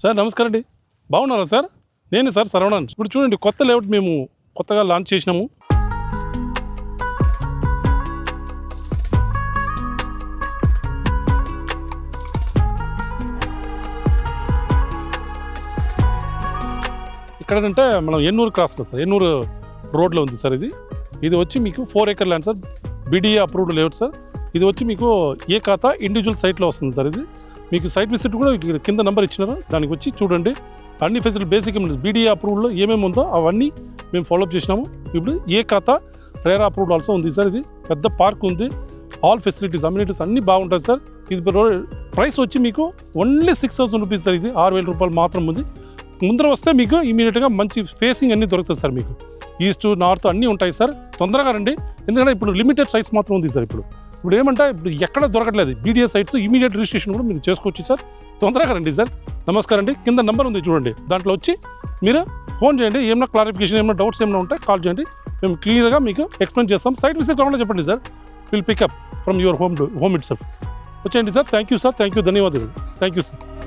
Sir నమస్కారం అండి. బాగున్నారా సార్? నేను సార్ సరవణన్. ఇప్పుడు చూడండి కొత్త లేఅవుట్ మేము కొత్తగా లాంచ్ చేసినాము. ఇక్కడంటే మనం ఎన్నూరు క్రాస్లో సార్ ఎన్నూరు రోడ్లో ఉంది సార్ ఇది. ఇది వచ్చి మీకు four acre land sir. BDA approved layout sir. ఇది వచ్చి మీకు ఏ ఖాతా ఇండివిజువల్ సైట్లో వస్తుంది సార్ ఇది. మీకు సైట్ విజిట్ కూడా ఇక్కడ కింద నెంబర్ ఇచ్చినారు? దానికి వచ్చి చూడండి. అన్ని ఫెసిలిటీ బేసిక్ బీడీఏ అప్రూవల్లో ఏమేమి ఉందో అవన్నీ మేము ఫాలోఅప్ చేసినాము. ఇప్పుడు ఏ ఖాతా రేరా అప్రూవ్డ్ ఆల్సో ఉంది సార్ ఇది. పెద్ద పార్క్ ఉంది. ఆల్ ఫెసిలిటీస్ అమ్యూనిటీస్ అన్నీ బాగుంటాయి సార్. ఇది ప్రైస్ వచ్చి మీకు only six thousand rupees sir ఇది. ఆరు వేల రూపాయలు మాత్రం ఉంది. ముందర వస్తే మీకు ఇమీడియట్గా మంచి ఫేసింగ్ అన్నీ దొరుకుతుంది సార్ మీకు. ఈస్ట్ నార్త్ అన్నీ ఉంటాయి సార్. తొందరగా రండి. ఎందుకంటే ఇప్పుడు లిమిటెడ్ సైట్స్ మాత్రం ఉంది సార్ ఇప్పుడు. ఇప్పుడు ఏమంటే ఇప్పుడు ఎక్కడ దొరకట్లేదు. బీడీఏ సైట్స్ ఇమీడియట్ రిజిస్ట్రేషన్ కూడా మీరు చేసుకోవచ్చు సార్. తొందరగా రండి సార్. నమస్కారం అండి. కింద నెంబర్ ఉంది చూడండి. దాంట్లో వచ్చి మీరు ఫోన్ చేయండి. ఏమైనా క్లారిఫికేషన్ ఏమైనా డౌట్స్ ఏమైనా ఉంటే కాల్ చేయండి. మేము క్లియర్గా మీకు ఎక్స్ప్లెయిన్ చేస్తాం. సైట్ విజిట్ కావాలంటే చెప్పండి sir. Will pickup from your home home itself. వచ్చేయండి sir. Thank you sir. Thank you ధన్యవాదాలు. Thank you sir.